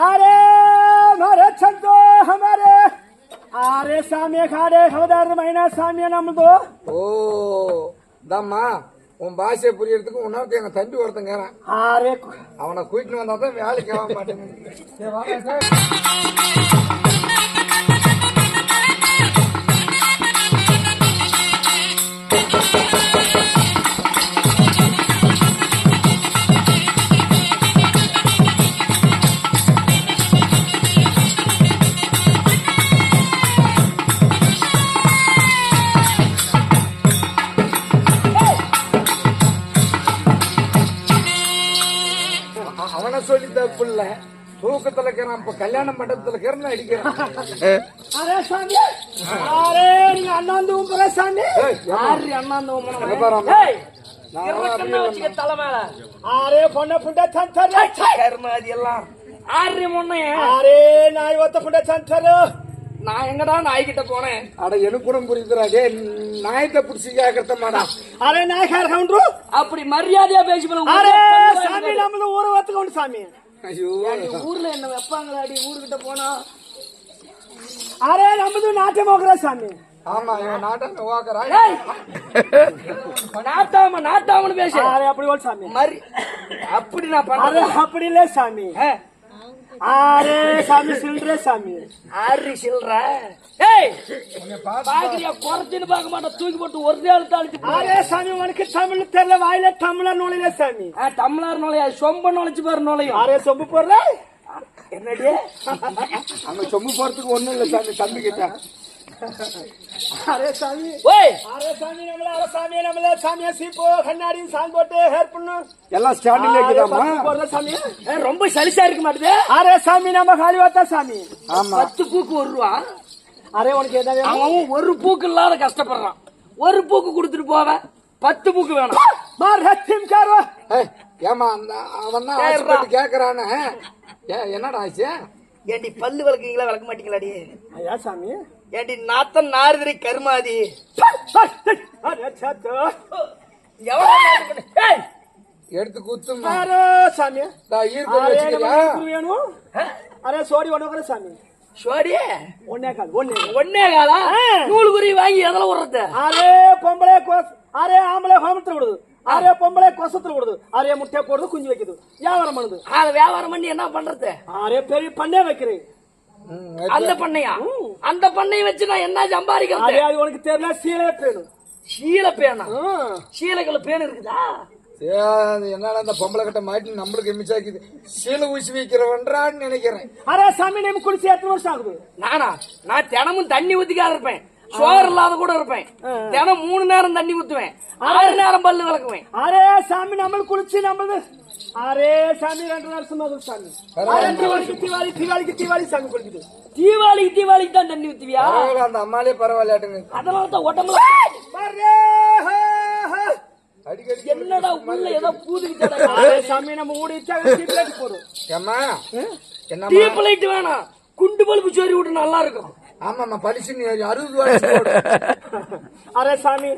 አሬ ማሬ ቸንቶ ማሬ አሬ ሳሜ ካዴ ከበዳር ማይና ሳሜ ናምጎ። ኦ ஓ இதாம்மா உன் பாஷையை புரியறதுக்கு உனக்கு எங்க தம்பி ஒருத்தங்கிறான் அவனை கூட்டிட்டு வந்தா தான் வேலைக்கு ஆக மாட்டேங்குது. அவனை சொல்லி தப்புல தூக்கத்துல இருக்கிறான் இப்ப கல்யாண மண்டபத்துல இருக்கிறான் அடிக்கிறான். அண்ணாந்து ஊம்புற சாமி? யாரு? அண்ணாந்து ஊம்புற தலை மேல. ஆரே பொண்ணை புண்டா சந்தர்? கருமாதி எல்லாம். ஆறு முன்னே ஆரே நாய் ஒத்த புண்டா சந்தர்? நான் எங்கடா நாய்கிட்ட போனேன்? அட எனக்குறம் புரியுதுறாடே நாயத்தை புடிச்சு கேக்கறதமாடா அரே நாயகார் கவுண்டரு அப்படி மரியாதையா பேசி பண்ண அரே சாமி நம்மள ஊர வத்துக்கணும் சாமி. ஐயோ. ஊர்ல என்ன வெப்பாங்களாடி ஊர்கிட்ட போனா? அரே நம்மது நாட்டை ஓகரா சாமி? ஆமா இவன் நாட்டாம ஓகரா நாட்டாம நாட்டாமனு பேச. அரே அப்படி ஓல் சாமி. மரி அப்படி நான் பண்றேன் அப்படி இல்ல சாமி. ஆறு சாமி சில்ற சாமி. ஆறு சில்ற. ஏய் பாக்குறியா? குறைச்சின்னு பார்க்க மாட்டேன். தூக்கி போட்டு ஒரு நாள் ஆரே சாமி உனக்கு தமிழ் தெரியல. வாயில தமிழர் நுழையில சாமி. தமிழர் நுழையா? சொம்ப நுழைச்சு பாரு நுழையும். ஆரே சொம்பு போடுற? என்னடி? சொம்பு போறதுக்கு ஒண்ணும் இல்ல சாமி தம்பி கிட்ட. அரே சாமி. ஓய். அரே சாமி நம்மள அரே சாமி நம்மள சாமி சீப்பு கண்ணாடி சாமி போட்டு ஹேர் பண்ணு எல்லாம் ஸ்டாண்டிங்ல சாமி. ரொம்ப சலிசா இருக்க மாட்டது. அரே சாமி நம்ம காலி வாத்தா சாமி. ஆமா. பூக்கு 1 ரூபா. அரே உனக்கு ஏதாவது அவன் ஒரு பூக்கு இல்லாத கஷ்டப்படுறான். ஒரு பூக்கு கொடுத்துட்டு போவ. பத்து பூக்கு வேணும். மார் ஹத்திம் காரோ. ஏமா அந்த அவன் தான் ஆசைப்பட்டு கேக்குறானே. என்னடா ஆச்சு? ஏடி பல்லு விளக்குங்களா விளக்க மாட்டீங்களாடி? ஐயா சாமி. ஏடி நாத்தன் நாரதிரி கருமாதி? எடுத்து குத்தும் சாமி? வேணும். அரே சோடி ஒண்ணு சாமி. சோடி? ஒன்னே கால் ஒன்னே ஒன்னே காலா? நூல் குறி வாங்கி எதில் விடுறது அரே பொம்பளை கோஸ் அரே ஆம்பளை விடுது அரே பொம்பளை கொசத்துல விடுது அரே முட்டை போடுறது குஞ்சு வைக்குது. வியாபாரம் பண்ணுது. அதை வியாபாரம் பண்ணி என்ன பண்றது? அரே பெரிய பண்ணே வைக்கிறேன். அந்த பண்ணையா? அந்த பண்ணையை வச்சு நான் என்ன சம்பாதிக்கிறது அது உனக்கு தெரியல சீலே பேணும் சீல பேனா? சீலைக்குள்ள பேன் இருக்குதா? என்னடா இந்த பொம்பளை கிட்ட மாட்டி நம்மளுக்கு மிச்சாக்குது சீலை ஊசி வைக்கிறவன்றான்னு நினைக்கிறேன். அரே சாமி நம்ம குளிச்சு எத்தனை வருஷம் ஆகுது? நானா? நான் தினமும் தண்ணி ஊத்திக்காத இருப்பேன். சோறு இல்லாத கூட இருப்பேன். தினம் மூணு நேரம் தண்ணி ஊத்துவேன். ஆறு நேரம் பல்லு விளக்குவேன் அரே சாமி நம்ம குளிச்சு நம்மளது. அரே சாமி ரெண்டு வருஷம் ஆகுது சாமி. தீபாவளி தீபாவளிக்கு தீபாவளி சாமி குளிக்குது. தீபாவளிக்கு தீபாவளிக்கு தான் தண்ணி ஊத்துவியா? பரவாயில்ல அந்த அம்மாலே பரவாயில்லாட்டுங்க அதனால தான் உடம்புல என்னடா உள்ள ஏதோ பூதுக்கிட்டா அரே சாமி நம்ம ஊடி தீபாவளி போடும் ஏம்மா? என்னம்மா? டீப் லைட் வேணாம். குண்டு பல்பு சோரி விட்டு நல்லா இருக்கும். ஆமாம்மா பரிசு நீ அறுபது அரே சாமி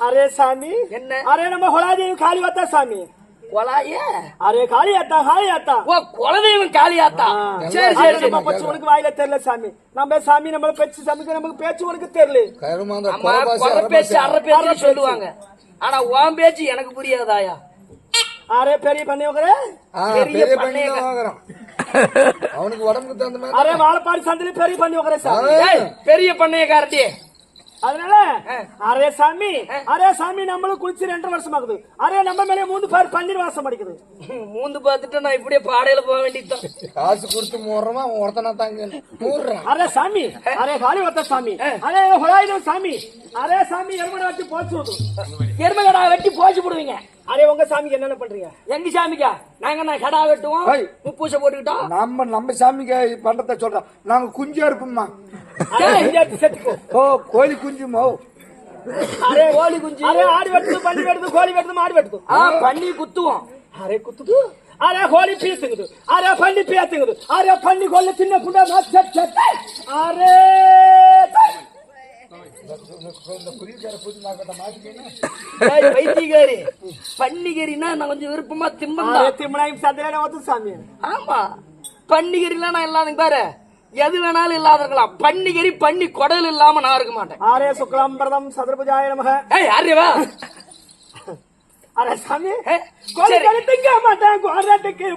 அரே சாமி. என்ன? அரே நம்ம ஹொலாதேவி காளி வாத்தா சாமி. கொலாயே? அரே காளி ஆத்தா காளி ஆத்தா. ஓ குலதெய்வம் காளியாத்தா சரி சரி நம்ம பச்சு உனக்கு வாயில தெரியல சாமி. நம்ம சாமி நம்மள பேச்சு சாமிக்கு நமக்கு பேச்சு உனக்கு தெரியல. கருமாந்த பேச்சு அரை பேச்சு சொல்லுவாங்க. ஆனா உன் பேச்சு எனக்கு புரியாதாயா? அரே பெரிய பண்ணி பெரிய பண்ணி அவனுக்கு உடம்புக்கு தகுந்த மாதிரி அரே வாழப்பாடி சந்தில பெரிய பண்ணி சாமி. ஏய், பெரிய பண்ணைய காரட்டி அதனால அரே சாமி அரே சாமி நம்மளும் குளிச்சு ரெண்டு வருஷம் ஆகுது அரே நம்ம மேலே மூணு பேர் பன்னீர் வாசம் அடிக்குது. மூந்து பார்த்துட்டு நான் இப்படியே பாடையில போக வேண்டியதுதான். காசு கொடுத்து மூடுறோமா ஒருத்தனா தாங்க மூடுறான். அரே சாமி அரே காளி வாத்தா சாமி அரே ஹொலாயிரம் சாமி அரே சாமி எருமனை வச்சு போச்சு எருமகடா வெட்டி போச்சு போடுவீங்க அரே உங்க சாமிக்கு என்னென்ன பண்றீங்க? எங்க சாமிக்கா? நாங்க நான் கடா வெட்டுவோம். முப்பூசை போட்டுக்கிட்டோம்? நம்ம நம்ம சாமிக்கு பண்றத சொல்றோம். நாங்க குஞ்சா இருப்போம்மா அரே இந்தியாத்து செத்துக்கோ ஓ கோழி குஞ்சுமோ அரே கோழி குஞ்சு அரே ஆடு வெட்டுது பள்ளி வெட்டுது கோழி வெட்டுது மாடு வெட்டுது ஆ பண்ணி குத்துவோம் அரே குத்துது அரே கோழி பீத்துங்குது அரே பள்ளி பீத்துங்குது அரே பள்ளி கொல்ல சின்ன புண்டா அரே இந்த புரியுக்கார பூச்சி மார்க்கெட்டை மாத்திக்கணும் ஏய், பைத்தியக்காரி பன்னிகரினா நான் கொஞ்சம் விருப்பமா திம்பந்தா అరే తిమ్మడానికి సర్దిగానే అవుతుంది స్వామి ஆமா பன்னிகரிலாம் நான் இல்லாதங்க பாரு எது வேணாலும் இல்லாதவர்களா பன்னிகரி பண்ணி குடல் இல்லாம நான் இருக்க மாட்டேன். ஆரே சுக்லாம் பிரதம் சதுர்புஜாய நமக. ஏய் ஆரியவா அரசாமி கோலை கழுத்துங்க மாட்டேன் கோரட்டுக்கு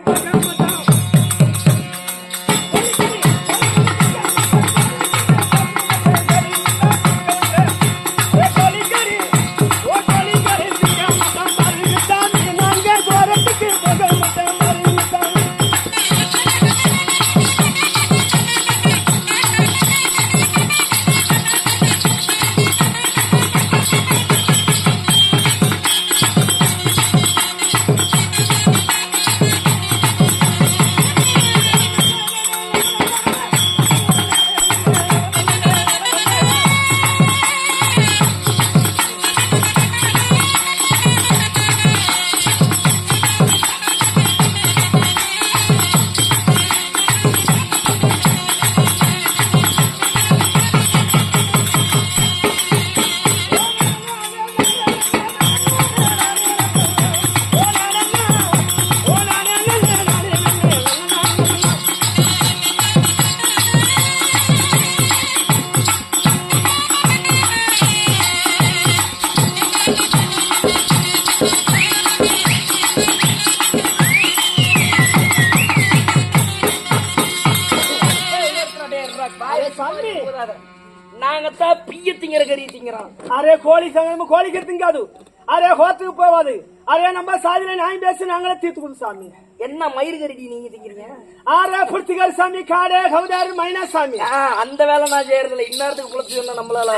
తింగతా పియ్య తింగర గరి తింగరా అరే కోలి సంగము కోలికి తింగాదు అరే హోటల్కి పోవాదు అరే నమ్మ సాదిలే న్యాయం చేసి నాங்களే తీర్చుకుంటు సామి என்ன மயிறு கருடி நீங்க திங்கிறீங்க? ஆரே புர்த்துகார் சாமி காடே கவுதாரு மைனா சாமி. அந்த வேலை நான் செய்யறது இல்ல இன்னத்துக்கு புளிச்சு சொன்னா நம்மளால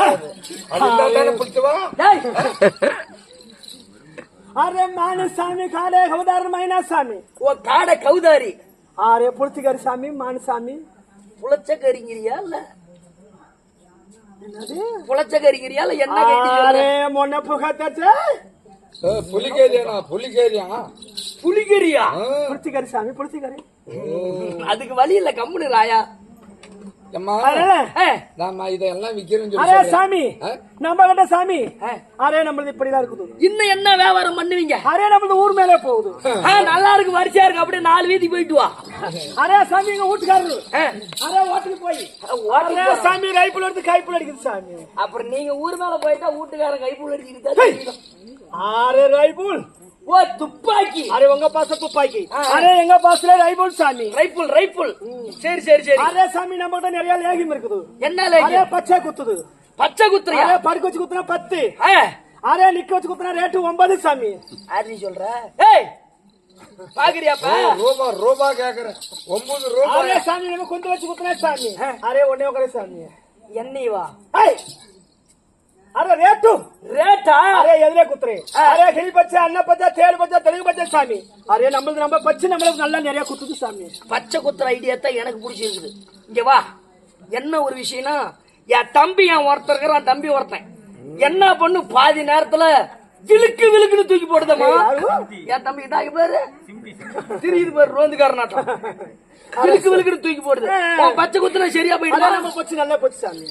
அரே மான சாமி காடே கவுதாரு மைனா சாமி. ஓ காடை கவுதாரி ஆரே புளிச்சுக்காரி சாமி மானசாமி புளச்ச கறிங்கிறியா இல்ல? புளச்ச கறிக்கிறியால என்ன கேட்டீங்க மொன்ன புகத்தாச்சே. புலிகேரியாண்ணா புலிகேரியா? புலிகேரியா புளிச்சிக்கறி சாமி புளிச்சிக்கறி அதுக்கு வழி இல்ல கம்முனு ராயா. அரே சாமி. நம்ம கிட்ட சாமி. அரே நம்மளது இப்படிதான் இருக்குது. இன்னும் என்ன வியாபாரம் பண்ணுவீங்க? அரே நம்மளது ஊர் மேலே போகுது. நல்லா இருக்கு வரிசையா இருக்கு அப்படியே நாலு வீதி போயிட்டு வா. அரே சாமி வீட்டுக்காரரு. அரே ஓட்டுக்கு போய். அரே சாமி ரைபிள் எடுத்து கைப்புள் அடிக்குது சாமி. அப்புறம் நீங்க ஊர் மேல போயிட்டா வீட்டுக்காரன் கைப்புள் அடிச்சுக்கிட்டு அரே ரைபிள் ஓ துப்பாக்கி. அரே உங்க பாச துப்பாக்கி. அரே எங்க பாசல ரைபுல் சாமி. ரைப்புல் ரைப்புல் சரி சரி சரி. அரே சாமி நம்ம கிட்ட நிறைய லேகியம் இருக்குது. என்ன அரே லேகியம்? பச்சை குத்துது. பச்சை குத்துறியா? அரே படுக்க வச்சு குத்துனா பத்து. ஆ, அரே நிக்க வச்சு குத்துனா ரேட்டு ஒன்பது சாமி. யார் நீ சொல்ற? ஏய் பாக்குறியாப்பா? ரூபா ரூபா கேக்குறேன். ஒன்பது ரூபா. அரே சாமி நம்ம கொண்டு வச்சு குத்துனா சாமி. அரே ஒன்னே ஒக்கரே சாமி. என்னை வா ஏய் ಅರೆ ரேட்டு ரேட்டா? அரே எதிரே குத்துறே. ಅರೆ ಹಿರಿ ಬಚ್ಚೆ ಅನ್ನ ಬಚ್ಚೆ ತೇಳು ಬಚ್ಚೆ தெலுங்கு ಬಚ್ಚೆ சாமி. அரே ನಮ್ಮದು நம்ம பச்சை நம்மளுக்கு நல்லா நிறைய குத்துது சாமி. பச்சை குத்துற ஐடியா தான் எனக்கு பிடிச்சிருக்குது. இங்க வா. என்ன ஒரு விஷயம்னா என் தம்பி என் ஒருத்தர் இருக்கிறான் தம்பி ஒருத்தன். என்ன பண்ணு? பாதி நேரத்துல விழுக்கு விழுக்குன்னு தூக்கி போடுதம்மா. என் தம்பி இதாக பாரு. திரியுது பாரு ரோந்துக்கார நாட்டம் விழுக்கு விழுக்குன்னு தூக்கி போடுது. பச்சை குத்துனா சரியா போயிட்டு நம்ம பச்சை நல்லா போச்சு சாமி.